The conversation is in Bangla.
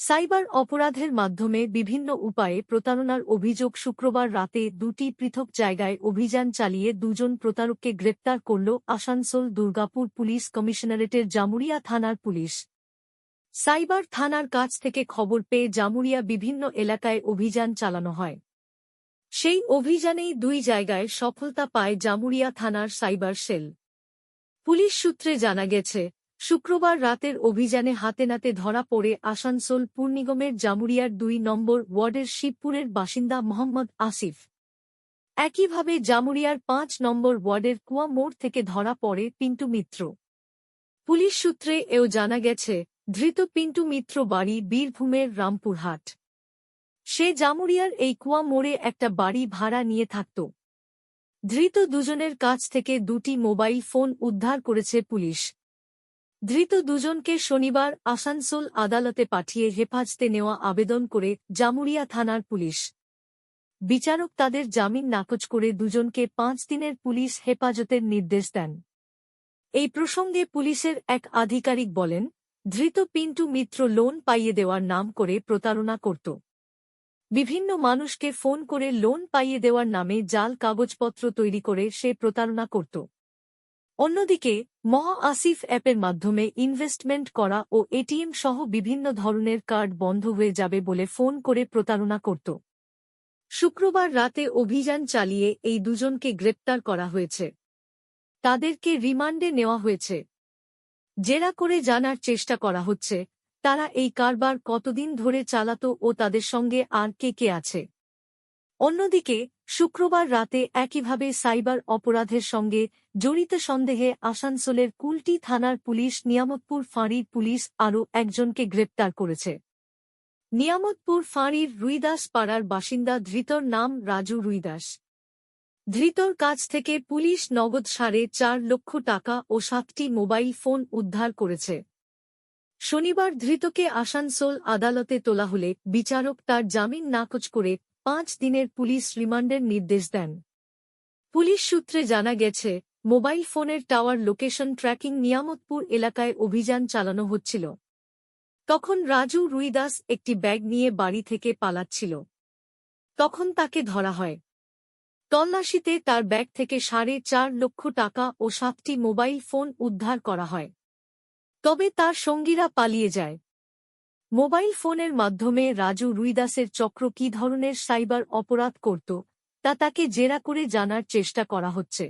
সাইবার অপরাধের মাধ্যমে বিভিন্ন উপায়ে প্রতারণার অভিযোগ শুক্রবার রাতে দুটি পৃথক জায়গায় অভিযান চালিয়ে দুজন প্রতারককে গ্রেপ্তার করল আসানসোল দুর্গাপুর পুলিশ কমিশনারেটের জামুরিয়া থানার পুলিশ। সাইবার থানার কাছ থেকে খবর পেয়ে জামুরিয়া বিভিন্ন এলাকায় অভিযান চালানো হয়। সেই অভিযানেই দুই জায়গায় সফলতা পায় জামুরিয়া থানার সাইবার সেল। পুলিশ সূত্রে জানা গেছে শুক্রবার রাতের অভিযানে হাতে নাতে ধরা পড়ে আসানসোল পূর্ণিগমের জামুরিয়ার দুই নম্বর ওয়ার্ডের শিবপুরের বাসিন্দা মোহাম্মদ আসিফ। একইভাবে জামুরিয়ার পাঁচ নম্বর ওয়ার্ডের কুয়া মোড় থেকে ধরা পড়ে পিন্টু মিত্র। পুলিশ সূত্রে এও জানা গেছে, ধৃত পিন্টু মিত্র বাড়ি বীরভূমের রামপুরহাট। সে জামুরিয়ার এই কুয়া মোড়ে একটা বাড়ি ভাড়া নিয়ে থাকত। ধৃত দুজনের কাছ থেকে দুটি মোবাইল ফোন উদ্ধার করেছে পুলিশ। ধৃত দুজনকে শনিবার আসানসোল আদালতে পাঠিয়ে হেফাজতে নেওয়া আবেদন করে জামুরিয়া থানার পুলিশ। বিচারক তাদের জামিন নাকচ করে দুজনকে পাঁচ দিনের পুলিশ হেফাজতের নির্দেশ দেন। এই প্রসঙ্গে পুলিশের এক আধিকারিক বলেন, ধৃত পিন্টু মিত্র লোন পাইয়ে দেওয়ার নাম করে প্রতারণা করত। বিভিন্ন মানুষকে ফোন করে লোন পাইয়ে দেওয়ার নামে জাল কাগজপত্র তৈরি করে সে প্রতারণা করত। অন্যদিকে, মহা আসিফ অ্যাপের মাধ্যমে ইনভেস্টমেন্ট করা ও এটিএম সহ বিভিন্ন ধরনের কার্ড বন্ধ হয়ে যাবে বলে ফোন করে প্রতারণা করত। শুক্রবার রাতে অভিযান চালিয়ে এই দুজনকে গ্রেপ্তার করা হয়েছে। তাদেরকে রিমান্ডে নেওয়া হয়েছে। জেরা করে জানার চেষ্টা করা হচ্ছে, তারা এই কারবার কতদিন ধরে চালাত ও তাদের সঙ্গে আর কে কে আছে? অন্যদিকে, শুক্রবার রাতে একইভাবে সাইবার অপরাধের সঙ্গে জড়িত সন্দেহে আসানসোলের কুলটি থানার পুলিশ নিয়ামতপুর ফাঁড়ির পুলিশ আরও একজনকে গ্রেপ্তার করেছে। নিয়ামতপুর ফাঁড়ির রুইদাস পাড়ার বাসিন্দা ধৃতর নাম রাজু রুইদাস। ধৃতর কাছ থেকে পুলিশ নগদ সাড়ে চার লক্ষ টাকা ও সাতটি মোবাইল ফোন উদ্ধার করেছে। শনিবার ধৃতকে আসানসোল আদালতে তোলা হলে বিচারক তার জামিন নাকচ করে পাঁচ দিনের পুলিশ রিমান্ডের নির্দেশ দেন। পুলিশ সূত্রে জানা গেছে, মোবাইল ফোনের টাওয়ার লোকেশন ট্র্যাকিং নিয়ামতপুর এলাকায় অভিযান চালানো হচ্ছিল। তখন রাজু রুইদাস একটি ব্যাগ নিয়ে বাড়ি থেকে পালাচ্ছিল। তখন তাকে ধরা হয়। তল্লাশিতে তার ব্যাগ থেকে সাড়ে চার লক্ষ টাকা ও সাতটি মোবাইল ফোন উদ্ধার করা হয়। তবে তার সঙ্গীরা পালিয়ে যায়। মোবাইল ফোনের মাধ্যমে রাজু রুইদাসের চক্র কী ধরনের সাইবার অপরাধ করত, তা তাকে জেরা করে জানার চেষ্টা করা হচ্ছে।